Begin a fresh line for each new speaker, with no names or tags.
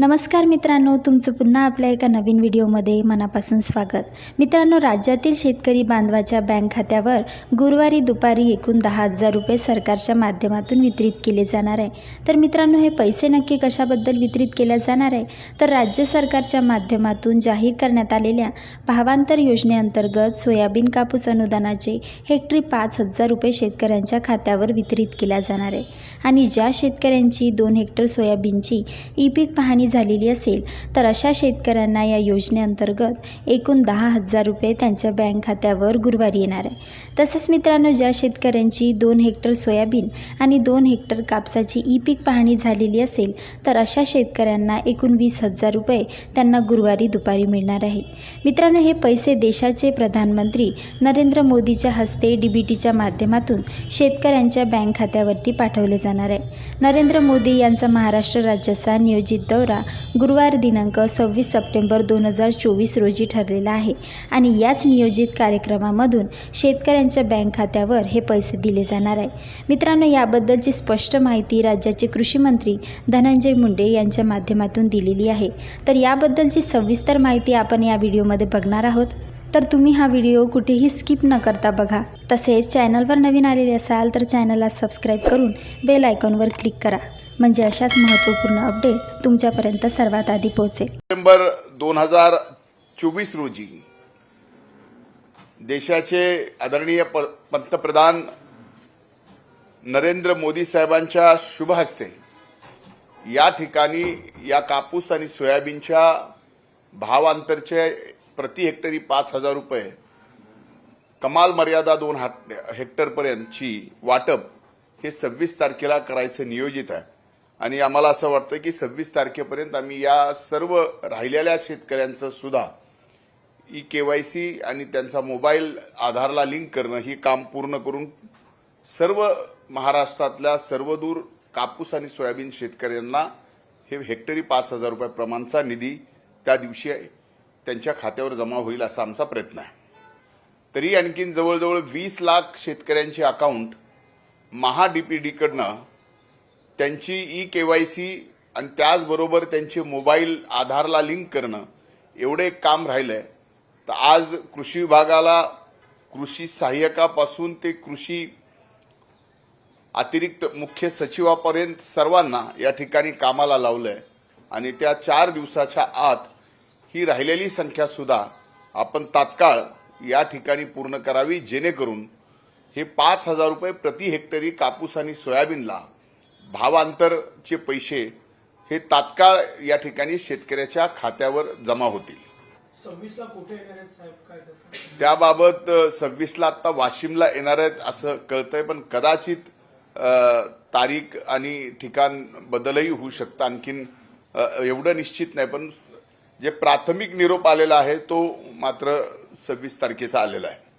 नमस्कार मित्रांनो तुमचं पुन्हा आपल्या एका नवीन व्हिडिओमध्ये मनापासून स्वागत. मित्रांनो राज्यातील शेतकरी बांधवाच्या बँक खात्यावर गुरुवारी दुपारी एकूण दहा हजार रुपये सरकारच्या माध्यमातून वितरित केले जाणार आहे. तर मित्रांनो हे पैसे नक्की कशाबद्दल वितरित केले जाणार आहे? तर राज्य सरकारच्या माध्यमातून जाहीर करण्यात आलेल्या भावांतर योजनेअंतर्गत सोयाबीन कापूस अनुदानाचे हेक्टरी पाच हजार रुपये शेतकऱ्यांच्या खात्यावर वितरित केल्या जाणार आहे. आणि ज्या शेतकऱ्यांची दोन हेक्टर सोयाबीनची ई पीक पाहणी झालेली असेल तर अशा शेतकऱ्यांना या योजनेअंतर्गत एकूण दहा हजार रुपये त्यांच्या बँक खात्यावर गुरुवारी येणार आहे. तसेच मित्रांनो ज्या शेतकऱ्यांची दोन हेक्टर सोयाबीन आणि दोन हेक्टर कापसाची ई पीक पाहणी झालेली असेल तर अशा शेतकऱ्यांना एकूण वीस हजार रुपये त्यांना गुरुवारी दुपारी मिळणार आहेत. मित्रांनो हे पैसे देशाचे प्रधानमंत्री नरेंद्र मोदीच्या हस्ते डी बी टीच्या माध्यमातून शेतकऱ्यांच्या बँक खात्यावरती पाठवले जाणार आहे. नरेंद्र मोदी यांचा महाराष्ट्र राज्याचा नियोजित दौरा गुरुवार दिनांक सव्वीस सप्टेंबर दोन हजार चोवीस रोजी ठरलेला आहे आणि याच नियोजित कार्यक्रमामधून शेतकऱ्यांच्या बँक खात्यावर हे पैसे दिले जाणार आहे. मित्रांनो याबद्दलची स्पष्ट माहिती राज्याचे कृषी मंत्री धनंजय मुंडे यांच्या माध्यमातून दिलेली आहे. तर याबद्दलची सविस्तर माहिती आपण या व्हिडिओमध्ये बघणार आहोत. तर तुम्ही हा व्हिडिओ कुठेही स्किप न करता बघा. तसेच चॅनलवर नवीन आलेले असाल तर चॅनलला सबस्क्राईब करून बेल आयकॉनवर क्लिक करा. म्हणजे अशाच महत्त्वपूर्ण अपडेट तुमच्यापर्यंत सर्वात आधी पोहोचेल.
नोव्हेंबर दोन हजार चोवीस रोजी देशाचे आदरणीय प- पंतप्रधान नरेंद्र मोदी साहेबांच्या शुभ हस्ते या ठिकाणी या कापूस आणि सोयाबीनच्या भावांतरचे प्रति हेक्टरी पाच हजार रुपये. कमाल मर्यादा दोन हेक्टरपर्यंतची वाटप हे सव्वीस तारखेला करायचं नियोजित आहे. आणि आम्हाला असं वाटतं की सव्वीस तारखेपर्यंत आम्ही या सर्व राहिलेल्या शेतकऱ्यांचं सुद्धा ई सी आणि त्यांचा मोबाईल आधारला लिंक करणं ही काम पूर्ण करून सर्व महाराष्ट्रातल्या सर्वदूर कापूस आणि सोयाबीन शेतकऱ्यांना हे हेक्टरी पाच हजार रुपये प्रमाणचा निधी त्या दिवशी त्यांच्या खात्यावर जमा होईल असा आमचा प्रयत्न आहे. तरी आणखीन जवळजवळ वीस लाख शेतकऱ्यांचे अकाउंट महाडीपीडीकडनं त्यांची ई के वाय सी आणि त्याचबरोबर त्यांचे मोबाईल आधारला लिंक करणं एवढं एक काम आहे तर आज कृषी विभागाला कृषी सहाय्यकापासून ते कृषी अतिरिक्त मुख्य सचिवापर्यंत सर्वांना या ठिकाणी कामाला लावलं आहे आणि त्या चार दिवसाच्या आत ही राहिलेली संख्या सुद्धा आपण तात्काळ या ठिकाणी पूर्ण करावी जेणेकरून हे पाच हजार रुपये प्रति हेक्टरी कापूस आणि सोयाबीनला भावांतरचे पैसे हे तात्काळ या ठिकाणी शेतकऱ्याच्या खात्यावर जमा होतील. त्याबाबत सव्वीसला आता वाशिमला येणार आहेत असं कळतंय पण कदाचित तारीख आणि ठिकाण बदलही होऊ शकतं. आणखीन एवढं निश्चित नाही पण जे प्राथमिक निरोप आलेला आहे तो मात्र सव्वीस तारखेचा आलेला आहे.